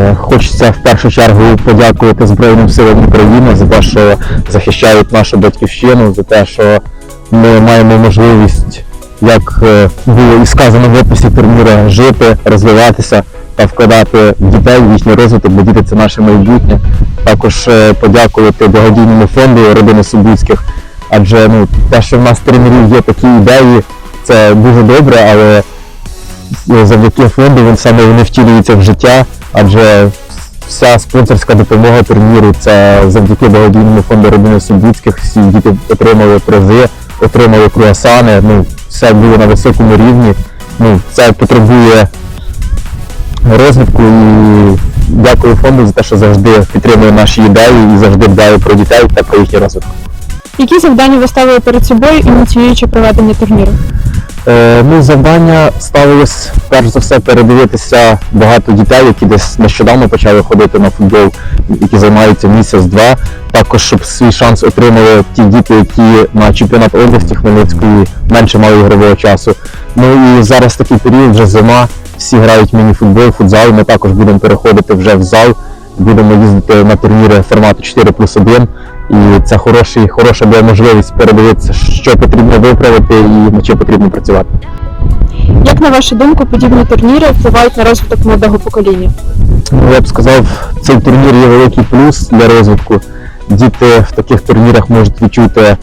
Е, Хочеться в першу чергу подякувати Збройним силам України за те, що захищають нашу батьківщину, за те, що ми маємо можливість, як е, було і сказано в описі турніру, жити, розвиватися та вкладати в дітей в їхній розвиток, бо діти це наше майбутнє. Також е, подякувати благодійному фонду родини Субуцьких, адже ну, те, що в нас тренерів є такі ідеї, це дуже добре, але завдяки фонду він саме вони втілюються в життя, адже вся спонсорська допомога турніру це завдяки благодійному фонду родини Сумбуцьких. Всі діти отримали призи, отримали круасани. Ну, все було на високому рівні. Ну, це потребує розвитку і дякую фонду за те, що завжди підтримує наші ідеї і завжди дбає про дітей та про їхній розвиток. Які завдання ви ставили перед собою, ініціюючи проведення турніру? Е, ну, завдання ставилось перш за все передивитися багато дітей, які десь нещодавно почали ходити на футбол, які займаються місяць-два. Також щоб свій шанс отримали ті діти, які на чемпіонат області Хмельницької менше мали ігрового часу. Ну і зараз такий період, вже зима, всі грають міні-футбол, футзал. Ми також будемо переходити вже в зал, будемо їздити на турніри формату 4 плюс 1. І це хороший, хороша була можливість передивитися, що потрібно виправити і над чим потрібно працювати. Як на вашу думку, подібні турніри впливають на розвиток молодого покоління? Ну, я б сказав, цей турнір є великий плюс для розвитку. Діти в таких турнірах можуть відчути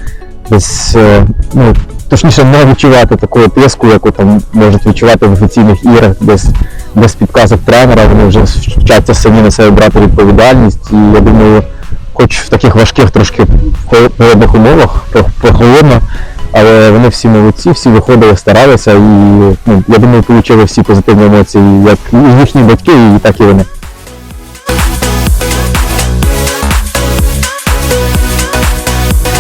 десь, е, ну, точніше, не відчувати такого тиску, яку там можуть відчувати в офіційних іграх, десь без підказок тренера. Вони вже вчаться самі на себе брати відповідальність. І я думаю, хоч в таких важких трошки хо- холодних умовах, прохолодно, але вони всі молодці, всі виходили, старалися і ну, я думаю, отримали всі позитивні емоції, як і їхні батьки, і так і вони.